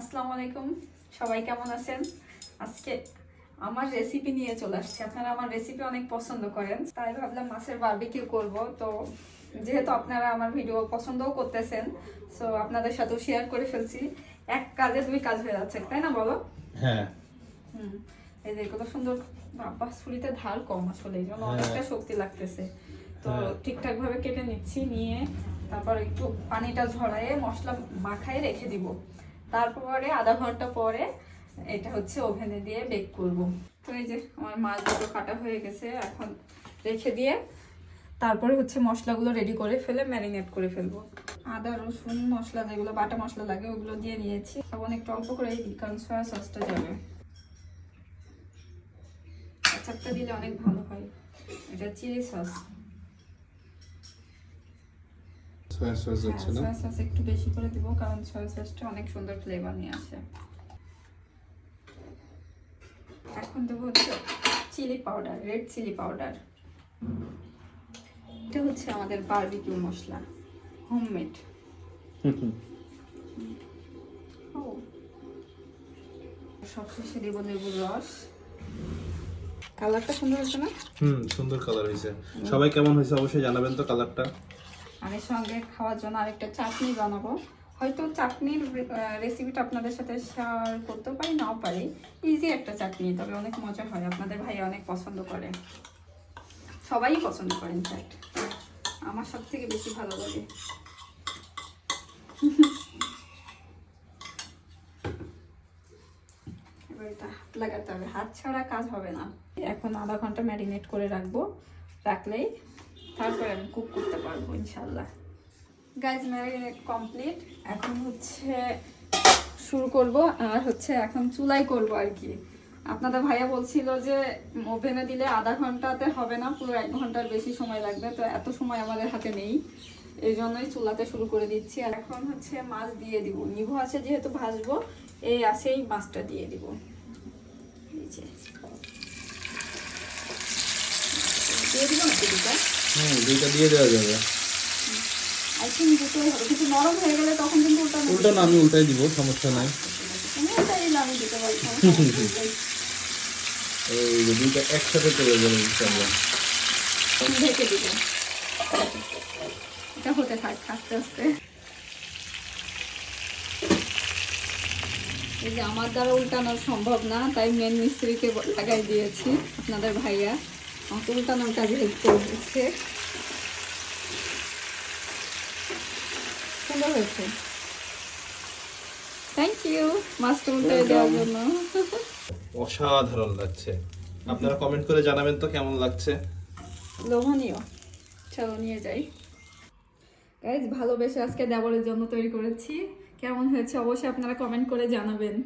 আসসালামু আলাইকুম। সবাই কেমন আছেন? আজকে আমার রেসিপি নিয়ে চলে আসছি। আপনারা আমার রেসিপি অনেক পছন্দ করেন। তাই ভাবলাম মাছের বারবিকিউ করব। তো যেহেতু আপনারা আমার ভিডিও পছন্দও করতেছেন সো আপনাদের সাথেও শেয়ার করে ফেলছি। এক কাজে দুই কাজ হয়ে যাচ্ছে তাই না বলো? হ্যাঁ। হুম। এই যে কত সুন্দর বাবা ছুরিতে ধার কম আসলে এই জন্য হ্যাঁ। অনেকটা শক্তি লাগতেছে। তো হ্যাঁ। ঠিকঠাক ভাবে কেটে নিচ্ছি নিয়ে তারপর একটু পানিটা ঝরায়ে মশলা মাখায় রেখে দিব। তারপরে আধা ঘণ্টা পরে এটা হচ্ছে ওভেনে দিয়ে বেক করব। তো এই যে আমার মাছ দুটো কাটা হয়ে গেছে, এখন রেখে দিয়ে তারপরে হচ্ছে মশলাগুলো রেডি করে ফেলে ম্যারিনেট করে ফেলব। আদা, রসুন, মশলা যেগুলো, বাটা মশলা লাগে, ওগুলো দিয়ে নিয়েছি। তখন একটু অল্প করে দিই, কারণ সয়া সসটা যাবে। আচারটা দিলে অনেক ভালো হয়। এটা চিলি সস সয়া সস যাচ্ছে না সয়া সস একটু বেশি করে দিব কারণ সয়া সসটা অনেক সুন্দর ফ্লেভার নিয়ে আসে। এখন দেবো হচ্ছে chilli powder red chilli powder এটা হচ্ছে আমাদের বারবিকিউ মশলা হোমমেড সবশেষে দেবো লেবুর রস। কালারটা সুন্দর হচ্ছে না? হুম সুন্দর কালার হয়েছে। সবাই কেমন হয়েছে অবশ্যই জানাবেন তো কালারটা এর সঙ্গে খাওয়ার জন্য আরেকটা চাটনি বানাবো। হয়তো চাটনির রেসিপিটা আপনাদের সাথে শেয়ার করতেও পারি, নাও পারি। ইজি একটা চাটনি, তবে অনেক মজা হয়। আপনাদের ভাই অনেক পছন্দ করে। সবাই পছন্দ করে ইনফ্যাক্ট আমার সব থেকে বেশি ভালো লাগে। হাত লাগাতে হবে। হাত ছাড়া কাজ হবে না। এখন আধা ঘণ্টা ম্যারিনেট করে রাখব। রাখলেই তারপরে আমি কুক করতে পারব ইনশাল্লাহ গাইজ ম্যারিনেট কমপ্লিট এখন হচ্ছে শুরু করব, আর হচ্ছে এখন চুলাই করব আর কি। আপনাদের ভাইয়া বলছিল যে ওভেনে দিলে আধা ঘন্টাতে হবে না, পুরো এক ঘণ্টার বেশি সময় লাগবে, তো এত সময় আমাদের হাতে নেই। এই জন্যই চুলাতে শুরু করে দিচ্ছি। আর এখন হচ্ছে মাছ দিয়ে দিব। নিভু আছে যেহেতু ভাজবো, এই আসেই মাছটা দিয়ে দিব। এই দিয়ে দিব দুটা হুম দুইটা দিয়ে দেওয়া যাবে। আই থিঙ্ক দুটোই হবে কিন্তু নরম হয়ে গেলে তখন কিন্তু ওটা উল্টা না আমি উল্টাই দিব সমস্যা নাই। আমি ওটাই আমি দিতে পারি এই যে দুইটা একসাথে চলে যাবে ইনশাআল্লাহ ঢেকে দিবে। এটা হতে থাক আস্তে আস্তে। এই যে আমার দ্বারা উল্টানো সম্ভব না তাই মেন মিস্ত্রিকে লাগাই দিয়েছি আপনাদের ভাইয়া। কাজে হেল্প করে দিচ্ছে। সুন্দর হয়েছে। থ্যাংক ইউ দেওয়ার জন্য। অসাধারণ লাগছে। আপনারা কমেন্ট করে জানাবেন তো কেমন লাগছে? লোভনীয়। চলো নিয়ে যাই। গাইজ ভালোবেসে আজকে দেবরের জন্য তৈরি করেছি। কেমন হয়েছে অবশ্যই আপনারা কমেন্ট করে জানাবেন।